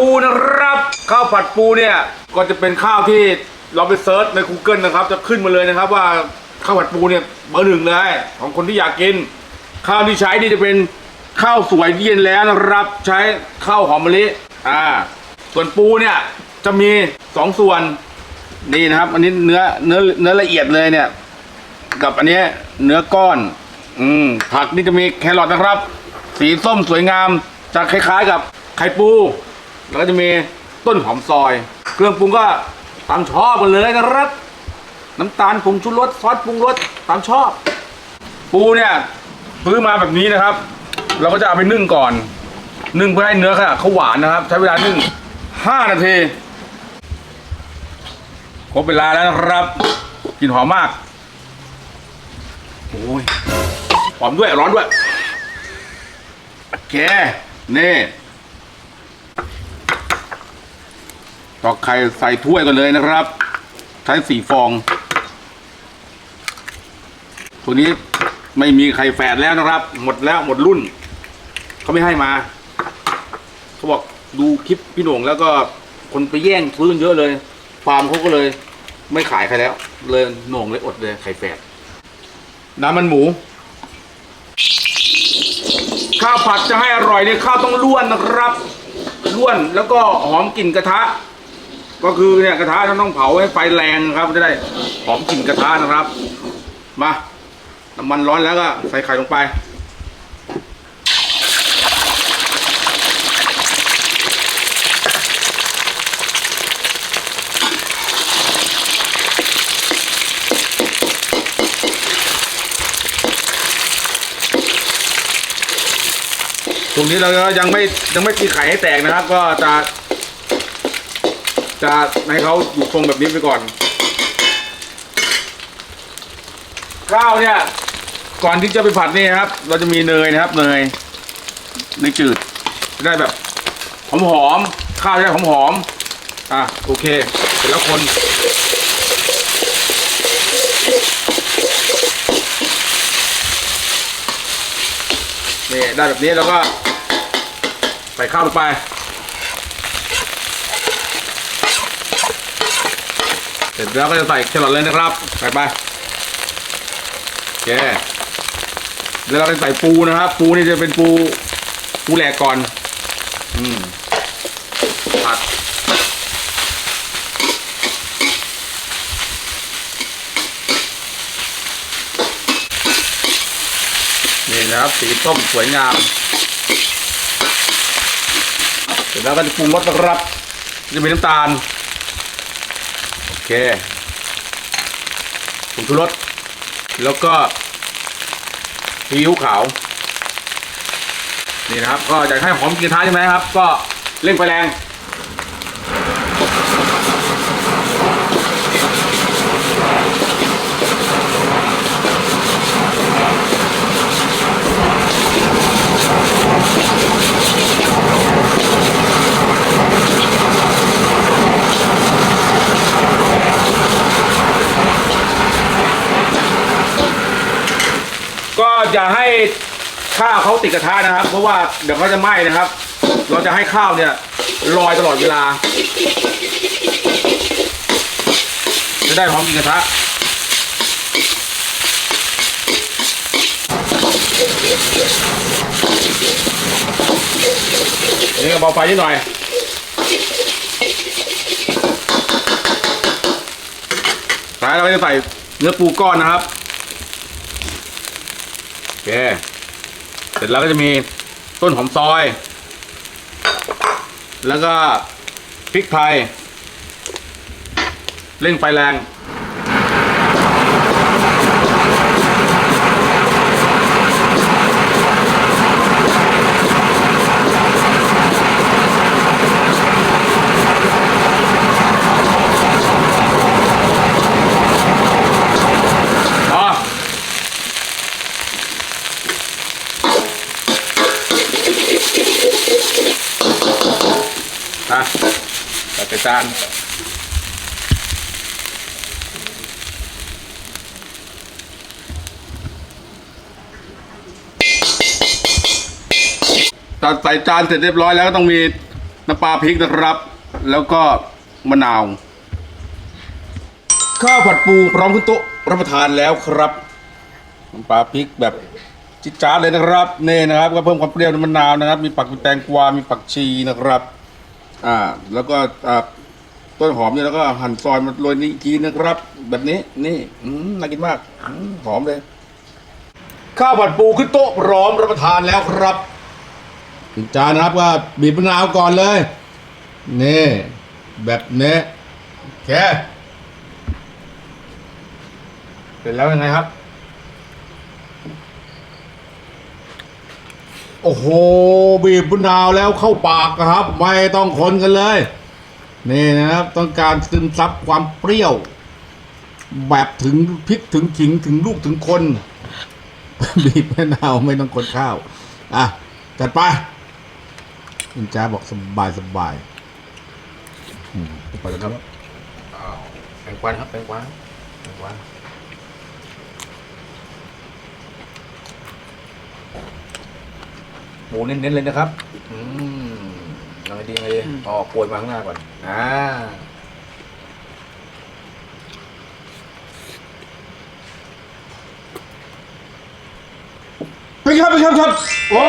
ปูนะครับ ข้าวผัดปูเนี่ยก็จะเป็นข้าวที่เราไปเซิร์ชใน Google นะครับ จะขึ้นมาเลยนะครับ ว่าข้าวผัดปูเนี่ยเบอร์หนึ่งเลยของคนที่อยากกิน ข้าวที่ใช้นี่จะเป็นข้าวสวยที่เย็นแล้วนะครับ ใช้ข้าวหอมมะลิอ่าส่วนปูเนี่ยจะมีสองส่วนนี่นะครับ อันนี้เนื้อเนื้อเนื้อละเอียดเลยเนี่ย กับอันนี้เนื้อก้อน อืมผักนี่จะมีแครอทนะครับ สีส้มสวยงามจะคล้ายๆกับไข่ปู แล้วก็จะมีต้นหอมซอย เครื่องปรุงก็ตามชอบกันเลยนะครับ น้ำตาลผงชูรสซอสปรุงรสตามชอบ ปูเนี่ยซื้อมาแบบนี้นะครับ เราก็จะเอาไปนึ่งก่อน นึ่งเพื่อให้เนื้อค่ะเขาหวานนะครับ ใช้เวลานึ่ง5นาทีครบเวลาแล้วนะครับกลิ่นหอมมากโอ้ยหอมด้วยร้อนด้วยโอเคนี่ ตอกไข่ใส่ถ้วยกันเลยนะครับ ใช้สี่ฟองตัวนี้ไม่มีไข่แฝดแล้วนะครับ หมดแล้วหมดรุ่น เขาไม่ให้มา เขาบอกดูคลิปพี่หน่งแล้วก็คนไปแย่งซื้อกันเยอะเลยฟาร์มเขาก็เลย ไม่ขายใครแล้ว เลยโหน่งเลยอดเลยไข่แฝดน้ำมันหมู ข้าวผัดจะให้อร่อยเนี่ยข้าวต้องล้วนนะครับล้วนแล้วก็หอมกลิ่นกระทะ ก็คือเนี่ยกระทะต้องเผาให้ไฟแรงครับจะได้หอมกลิ่นกระทะนะครับ มาน้ำมันร้อนแล้วก็ใส่ไข่ลงไปตรงนี้เราก็ยังไม่ยังไม่ตีไข่ให้แตกนะครับ ก็จะ จะให้เขาอยู่ทรงแบบนี้ไปก่อน ข้าวเนี่ย ก่อนที่จะไปผัดนี่ครับ เราจะมีเนยนะครับ เนยเนยจืดจะได้แบบหอมหอมๆข้าวจะได้หอมหอมๆอะโอเค เสร็จแล้วคนนี่ได้แบบนี้แล้วก็ใส่ข้าวลงไป เส ร็จแล้วก็จะใส่แครอทเลยนะครับใส่ไปโอเคแล้วเราก็ใส่ปูนะครับ ปูนี่จะเป็นปูปูแหลกก่อน อืมผัดนี่นะครับสีส้มสวยงามเสร็จแล้วก็จะปรุงรสนะครับ จะมีน้ำตาล เคผงชูรสแล้วก็ซีอิ๊วขาว นี่นะครับ ก็อยากให้หอมกลิ่นท้ายใช่ไหมครับ ก็เร่งไฟแรง ก็ อย่าให้ข้าวเขาติดกระทะนะครับ เพราะว่าเดี๋ยวเขาจะไหม้นะครับ เราจะให้ข้าวเนี่ยลอยตลอดเวลา จะได้หอมกินกระทะนี่ก็เบาไฟนิดหน่อยท้ายเราจะใส่เนื้อปูก้อนนะครับ เคเสร็จแล้วก็จะมีต้นหอมซอย แล้วก็พริกไทยเร่งไฟแรง จานตัดใส่จานเสร็จเรียบร้อยแล้วก็ต้องมีน้ำปลาพริกนะครับ แล้วก็มะนาว ข้าวผัดปูพร้อมขึ้นโต๊ะรับประทานแล้วครับน้ำปลาพริกแบบจิจ้าดเลยนะครับเน่นะครับ ก็เพิ่มความเปรี้ยวในมะนาวนะครับ มีปักมีแตงกวา มีปักชีนะครับ อ่า แล้วก็อ่าต้นหอมเนี่ยแล้วก็หั่นซอยมาโรยนี่อีกทีนะครับ แบบนี้ นี่ อืมน่ากินมากอืมหอมเลย ข้าวผัดปูขึ้นโต๊ะพร้อมรับประทานแล้วครับถึงจานนะครับก็บีบมะนาวก่อนเลย นี่ แบบนี้โอเคเสร็จแล้วยังไงครับ โอ้โห บีบมะนาวแล้วเข้าปากครับ ไม่ต้องคนกันเลย นี่นะครับ ต้องการซึมซับความเปรี้ยว แบบถึงพริกถึงขิงถึงลูกถึงคน บีบมะนาวไม่ต้องคนข้าว อะ จัดไปคุณจ้าบอกสบายสบายไปแล้วครับอ้าวแตงกวาครับแตงกวาแตงกวา หมูเน้นๆเลยนะครับ อืมยังไงดียังไงดีอ๋อโปรยมาข้างหน้าก่อน อ่า ไปครับไปครับครับ โอ้